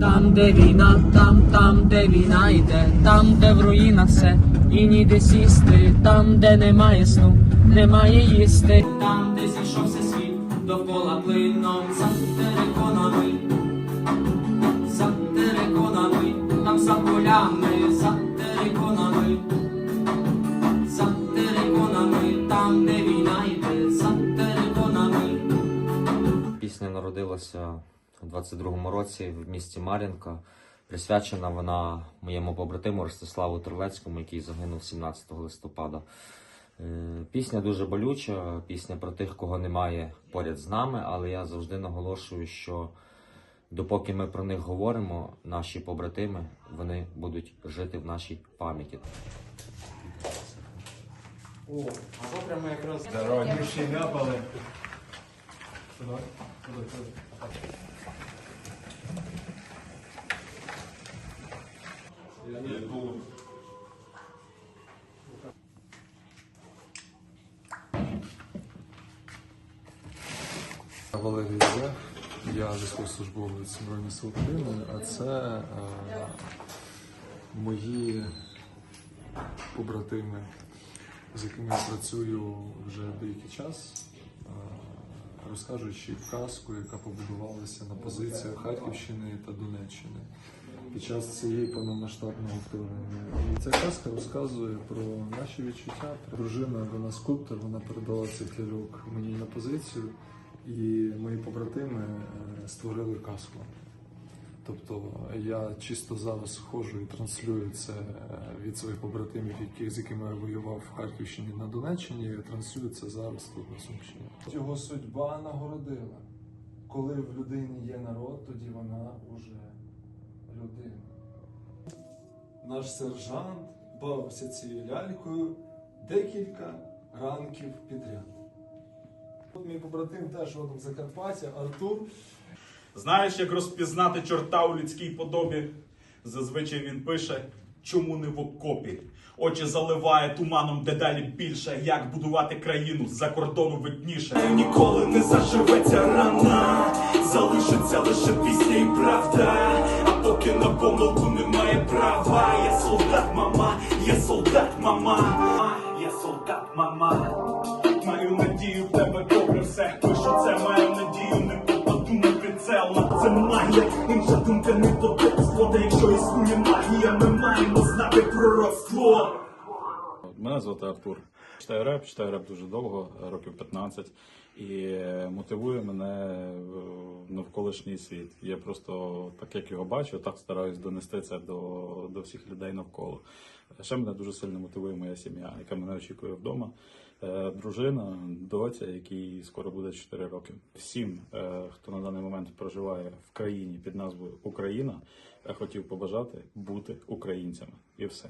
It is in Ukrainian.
Там, де війна, там, там, де війна йде, там, де в руїнах все, і ніде сісти, там, де немає сну, немає їсти, там, де зійшовся світ, довкола плином, за териконами, за териконами, там за полями, за териконами, за териконами, там, де війна йде, за териконами. Пісня народилася у 22-му році в місті Мар'їнка. Присвячена вона моєму побратиму Ростиславу Терлецькому, який загинув 17 листопада. Е, Пісня дуже болюча, пісня про тих, кого немає поряд з нами, але я завжди наголошую, що допоки ми про них говоримо, наші побратими вони будуть жити в нашій пам'яті. О, а то прямо якраз здорово, дівчі Валерій Зех, я військовослужбовець Збройних сил України, а це е, мої побратими, з якими я працюю вже деякий час, е, розкажучи казку, яка побудувалася на позиціях Харківщини та Донеччини під час цієї повномасштабного вторгнення. І ця казка розказує про наші відчуття. Дружина, вона скульптор, вона передала цей кляльок мені на позицію, і мої побратими е, створили казку. Тобто я чисто зараз ходжу і транслюю це е, від своїх побратимів, яких, з якими я воював в Харківщині на Донеччині, транслюю це зараз тут на Сумщині. Його судьба нагородила. Коли в людині є народ, тоді вона уже людина. Наш сержант бавився цією лялькою декілька ранків підряд. От мій побратим теж родом з Закарпаття, Артур. Знаєш, як розпізнати чорта у людській подобі? Зазвичай він пише, чому не в окопі. Очі заливає туманом дедалі більше. Як будувати країну з-за кордону видніше. Ніколи не заживеться рана, залишиться лише пісня і правда. А поки на помилку немає права. Я солдат, мама, я солдат, мама, я солдат, мама. Не потоцтво. Та якщо існує магія, ми маємо знати пророцтво. Мене звати Артур. Читаю реп, читаю реп дуже довго, років 15, і мотивує мене навколишній світ. Я просто так як його бачу, так стараюсь донести це до, до всіх людей навколо. Ще мене дуже сильно мотивує моя сім'я, яка мене очікує вдома. Е, Дружина, доця, якій скоро буде 4 роки. Всім, е, хто на даний момент проживає в країні під назвою Україна, хотів побажати бути українцями і все.